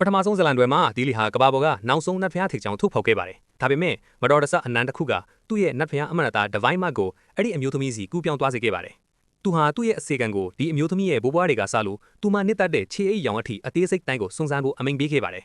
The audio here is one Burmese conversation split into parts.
ပထမဆုံးဇလန်တွဲမှာဒီလီဟာကဘာပေါ်ကနောက်ဆုံးနတ်ဖျားထိပ်ချောင်းထုတ်ဖော်ခဲ့ပါတယ်ဒါပေမဲ့မတော်တဆအနန္တခုကသူ့ရဲ့နတ်ဖျားအမနတာဒဗိုင်းမတ်ကိုအဲ့ဒီအမျိုးသမီးစီကူးပြောင်းသွားစေခဲ့ပါတယ်သူဟာသူ့ရဲ့အစီကံကိုဒီအမျိုးသမီးရဲ့ဘိုးဘွားတွေကစလို့သူမနစ်သက်တဲ့ခြေအိပ်ရောင်အထိအသေးစိတ်တိုင်းကိုစုံစမ်းဖို့အမိန်ပေးခဲ့ပါတယ်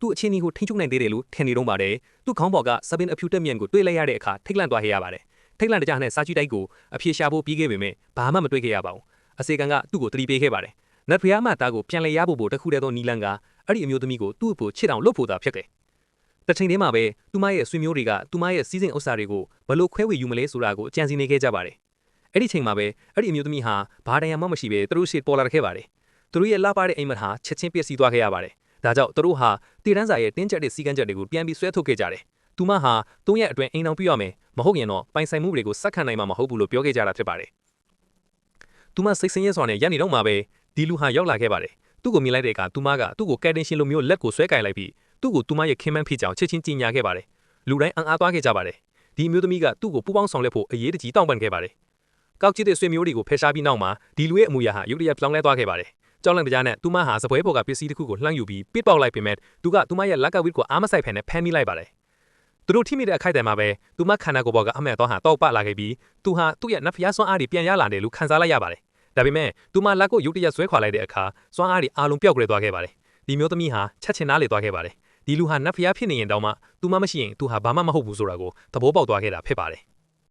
သူ့အချင်းကြီးကိုထိန်းချုပ်နိုင်သေးတယ်လို့ထင်နေတော့ပါတယ်သူ့ခေါင်းပေါ်ကစပင်အဖြူတက်မြန်ကိုတွေ့လိုက်ရတဲ့အခါထိတ်လန့်သွားခဲ့ရပါတယ်ထိတ်လန့်တကြနဲ့စာကြည့်တိုက်ကိုအပြေရှာဖို့ပြီးခဲ့ပေမဲ့ဘာမှမတွေ့ခဲ့ရပါဘူးအစီကံကသူ့ကိုတတိပေးခဲ့ပါတယ်နတ်ဖျားမသားကိုပြန်လဲရဖို့ဖို့တခုတည်းသောနီလန်က အဲ့ဒီအမျိုးသမီးကိုသူ့အဖို့ချစ်အောင်လုပ်ဖို့သာဖြစ်တယ်။တချိန်တည်းမှာပဲသူမရဲ့ဆွေမျိုးတွေကသူမရဲ့စီးစိမ်ဥစ္စာတွေကိုဘလို့ခွဲဝေယူမလဲဆိုတာကိုအကြံစီနေခဲ့ကြပါတယ်။အဲ့ဒီချိန်မှာပဲအဲ့ဒီအမျိုးသမီးဟာဘာတရံမှမရှိပဲသူတို့ရှေ့ပေါ်လာခဲ့ပါတယ်။သူတို့ရဲ့လှပတဲ့အိမ်မက်ဟာချက်ချင်းပျက်စီးသွားခဲ့ရပါတယ်။ဒါကြောင့်သူတို့ဟာတည်တန်းစာရဲ့တင်းကျပ်တဲ့စီကံချက်တွေကိုပြန်ပြီးဆွဲထုတ်ခဲ့ကြတယ်။သူမဟာသုံးရက်အတွင်းအိမ်အောင်ပြရမယ်မဟုတ်ရင်တော့ပိုင်ဆိုင်မှုတွေကိုစက်ခံနိုင်မှာမဟုတ်ဘူးလို့ပြောခဲ့ကြတာဖြစ်ပါတယ်။သူမစိတ်ဆင်းရဲစွာနဲ့ရက်နေတော့မှပဲဒီလူဟာရောက်လာခဲ့ပါတယ် သူ့ကိုမြင်လိုက်တဲ့အခါသူမကသူ့ကိုကယ်တင်ရှင်လိုမျိုးလက်ကိုဆွဲကင်လိုက်ပြီးသူ့ကိုသူမရဲ့ခင်မန်းဖြစ်ကြောင်ချက်ချင်းကြီးညာခဲ့ပါတယ်လူတိုင်းအံ့အားသွားခဲ့ကြပါတယ်ဒီမျိုးသမီးကသူ့ကိုပူပေါင်းဆောင်လက်ဖို့အရေးတကြီးတောင်းပန်ခဲ့ပါတယ်ကောက်ကြည့်တဲ့ဆွေမျိုးတွေကိုဖယ်ရှားပြီးနောက်မှာဒီလူရဲ့အမူအရာဟာရုတ်တရက်ပြောင်းလဲသွားခဲ့ပါတယ်ကြောင်းလန့်တရားနဲ့သူမဟာစပွဲပေါ်ကပစ္စည်းတစ်ခုကိုလှမ်းယူပြီးပစ်ပေါက်လိုက်ပေမဲ့သူကသူမရဲ့လက်ကဝစ်ကိုအားမဆိုင်ဖက်နဲ့ဖမ်းမိလိုက်ပါတယ်သူတို့ထိမိတဲ့အခိုက်အတန့်မှာပဲသူမခန္ဓာကိုယ်ပေါ်ကအမှန်တော့ဟာတောက်ပလာခဲ့ပြီးသူဟာသူ့ရဲ့နတ်ဖျားစွမ်းအားတွေပြန်ရလာတယ်လို့ခံစားလိုက်ရပါတယ် ဒါပေမဲ့သူမလက်ကိုရုတ်တရက်ဆွဲခွာလိုက်တဲ့အခါစွမ်းအားတွေအားလုံးပျောက်ကွယ်သွားခဲ့ပါတယ်ဒီမျိုးသမီးဟာချက်ချင်နားလေသွားခဲ့ပါတယ်ဒီလူဟာနတ်ဖျားဖြစ်နေရင်တောင်မှသူမမရှိရင်သူဟာဘာမှမဟုတ်ဘူးဆိုတာကိုသဘောပေါက်သွားခဲ့တာဖြစ်ပါတယ်